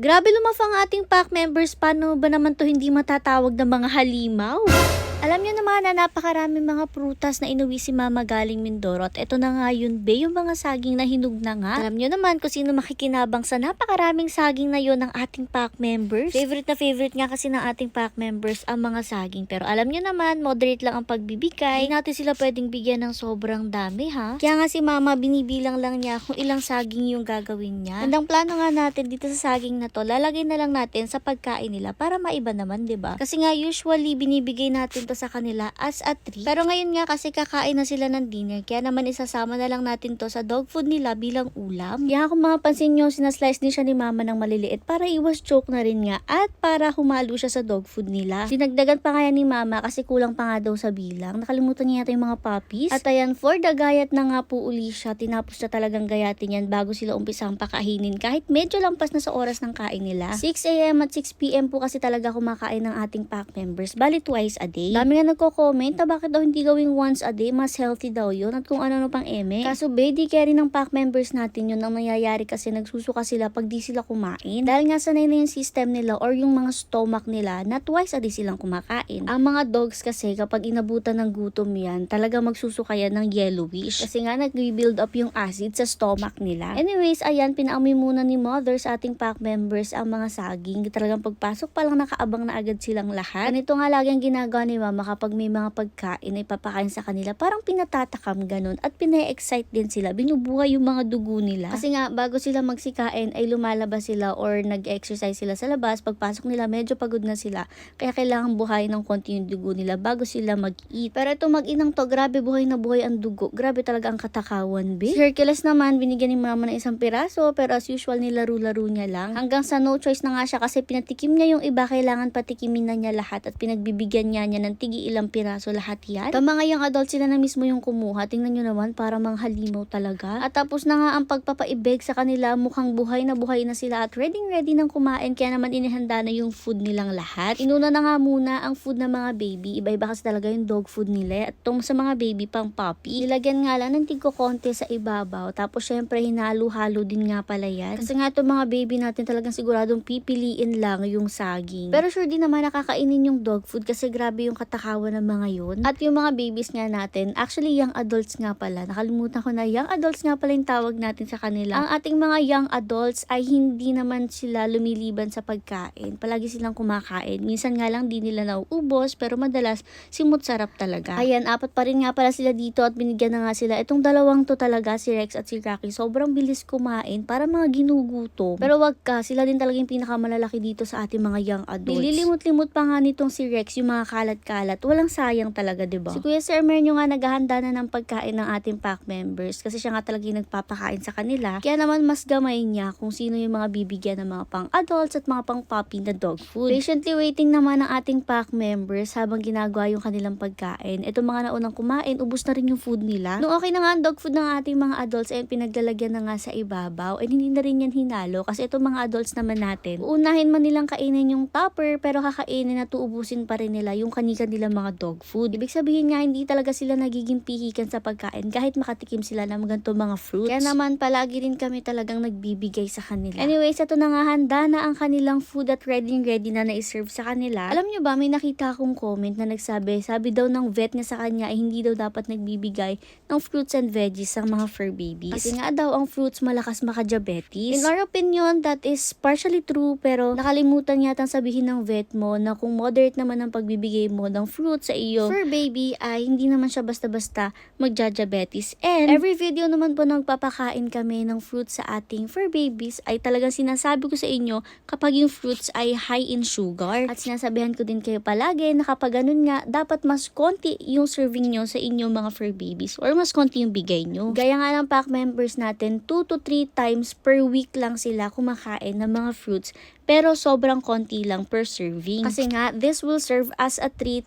Grabe lumafang ating pack members, paano ba naman to hindi matatawag ng mga halimaw? Alam niyo naman na napakaraming mga prutas na inuwi si mama galing Mindoro at ito na nga yun be, yung mga saging na hinug na nga. Alam niyo naman kung sino makikinabang sa napakaraming saging na yon ng ating pack members. Favorite na favorite nga kasi ng ating pack members ang mga saging. Pero alam niyo naman, moderate lang ang pagbibigay. Hindi natin sila pwedeng bigyan ng sobrang dami ha. Kaya nga si mama binibilang lang niya kung ilang saging yung gagawin niya. Andang plano nga natin dito sa saging na to, lalagay na lang natin sa pagkain nila para maiba naman, 'di ba? Kasi nga usually binibigay natin to sa kanila as a treat. Pero ngayon nga kasi kakain na sila ng dinner, kaya naman isasama na lang natin to sa dog food nila bilang ulam. Kaya kung mga pansin nyo, sinaslice din siya ni mama ng maliliit para iwas choke na rin nga at para humalo siya sa dog food nila. Dinagdagan pa kaya ni mama kasi kulang pa nga daw sa bilang. Nakalimutan niya yata yung mga puppies. At ayan, for the gayat na nga po uli siya, tinapos na talagang gayatin yan bago sila umpisang pakainin kahit medyo lampas na sa oras ng kain nila. 6am at 6pm po kasi talaga kumakain ng ating pack members. Bali twice a day. Dami nga nagko-comment na bakit daw hindi gawing once a day, mas healthy daw yun at kung ano-ano pang eme. Kaso be, di carry ng pack members natin yun ang nangyayari kasi nagsusuka sila pag di sila kumain. Dahil nga sanay na yung system nila or yung mga stomach nila na twice a day silang kumakain. Ang mga dogs kasi kapag inabutan ng gutom yan, talaga magsusuka yan ng yellowish. Kasi nga nag-rebuild up yung acid sa stomach nila. Anyways, ayan, pinaamoy muna ni mother sa ating pack members ang mga saging. Talagang pagpasok pa lang nakaabang na agad silang lahat. Ganito nga lagi ang ginagawa ni mama kapag may mga pagkain na ipapakain sa kanila, parang pinatatakam ganun at pina-excite din sila. Binubuhay yung mga dugo nila. Kasi nga, bago sila magsikain ay lumalabas sila or nag-exercise sila sa labas. Pagpasok nila, medyo pagod na sila. Kaya kailangan buhayin ng konti yung dugo nila bago sila mag-eat. Pero ito mag-inang to, grabe buhay na buhay ang dugo. Grabe talaga ang katakawan, be. Si naman, binigyan ni mama ng isang piraso, pero as usual, nilaro-laro niya lang. Hanggang sa no choice na nga siya kasi pinatikim niya yung iba, kailangan patikimin na niya lahat at pinagbibigyan niya niya ng tigi ilang piraso lahat yan. Tama nga yung adult sila na mismo yung kumuha. Tingnan nyo naman, para mang halimaw talaga. At tapos na nga ang pagpapaibig sa kanila, mukhang buhay na buhay na sila at ready ready nang kumain. Kaya naman inihanda na yung food nilang lahat. Inuna na nga muna ang food ng mga baby. Iba-iba kasi talaga yung dog food nila. At tong sa mga baby pang puppy, nilagyan nga lang ng tigko konti sa ibabaw. Tapos syempre hinalo-halo din nga pala yan. Kasi nga itong mga baby natin talagang siguradong pipiliin lang yung saging. Pero sure din naman nakakainin yung dog food kasi grabe yung katakawan ng mga yun. At yung mga babies nga natin, actually young adults nga pala. Nakalimutan ko na young adults nga pala yung tawag natin sa kanila. Ang ating mga young adults ay hindi naman sila lumiliban sa pagkain. Palagi silang kumakain. Minsan nga lang di nila nauubos pero madalas simut sarap talaga. Ayan, apat pa rin nga pala sila dito at binigyan na nga sila. Itong dalawang to talaga, si Rex at si Rocky, sobrang bilis kumain para mga ginugutom. Pero wag ka, sila din talaga yung pinakamalalaki dito sa ating mga young adults. Nililimot-limot pa nga nitong si Rex yung mga kalat-kalat. Walang sayang talaga, 'di ba? Si Kuya Sir Mernyo nga naghahanda na ng pagkain ng ating pack members kasi siya nga talaga yung nagpapakain sa kanila. Kaya naman mas gamay niya kung sino yung mga bibigyan ng mga pang adults at mga pang puppy na dog food. Patiently waiting naman ang ating pack members habang ginagawa yung kanilang pagkain. Itong mga naunang kumain, ubos na rin yung food nila. Nung okay na nga ang dog food ng ating mga adults ay pinaglalagyan na nga sa ibabaw ay hindi na rin yan hinalo kasi itong mga adults naman natin, uunahin man nilang kainin yung topper pero kakainin at tuubusin pa rin nila yung kanika nilang mga dog food. Ibig sabihin nga hindi talaga sila nagiging pihikan sa pagkain kahit makatikim sila ng ganito mga fruits. Kaya naman palagi rin kami talagang nagbibigay sa kanila. Anyways, ito na nga handa na ang kanilang food at ready ready na na-serve sa kanila. Alam nyo ba, may nakita akong comment na nagsabi, sabi daw ng vet niya sa kanya ay hindi daw dapat nagbibigay ng fruits and veggies sa mga fur babies. Kasi nga daw ang fruits malakas maka-diabetes. In our opinion, that is partially true pero nakalimutan yata sabihin ng vet mo na kung moderate naman ang pagbibigay mo ng fruits sa iyo fur baby ay hindi naman siya basta-basta magja-diabetes. And every video naman po nagpapakain kami ng fruits sa ating fur babies ay talagang sinasabi ko sa inyo kapag yung fruits ay high in sugar. At sinasabihan ko din kayo palagi na kapag ganun nga, dapat mas konti yung serving nyo sa inyong mga fur babies or mas konti yung bigay nyo. Gaya nga ng pack members natin, 2 to 3 times per week lang sila kumakain ng mga fruits pero sobrang konti lang per serving. Kasi nga, this will serve as a treat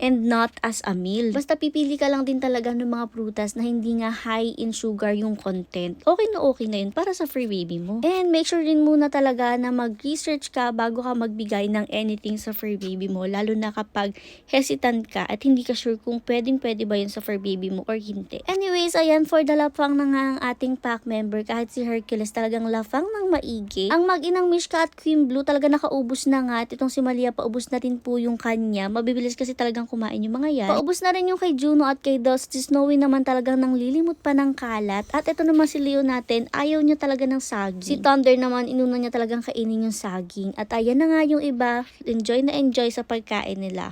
and not as a meal. Basta pipili ka lang din talaga ng mga prutas na hindi nga high in sugar yung content. Okay na okay na yun para sa free baby mo. And make sure din muna talaga na mag-research ka bago ka magbigay ng anything sa fur baby mo. Lalo na kapag hesitant ka at hindi ka sure kung pwedeng pwede ba yun sa fur baby mo or hindi. Anyways, ayan for the lafang na nga ang ating pack member. Kahit si Hercules talagang lafang ng maigi. Ang mag-inang Mishka at Queen Blue talaga nakaubos na nga. At itong si Malia paubos na rin po yung kanya. Mabibilis kasi talagang kumain yung mga yan. Paubos na rin yung kay Juno at kay Dust. Si Snowy naman talagang nang lilimot pa ng kalat. At ito naman si Leo natin, ayaw niya talaga ng saging. Si Thunder naman, inuna niya talagang kainin yung saging. At ayan na nga yung iba, enjoy na enjoy sa pagkain nila.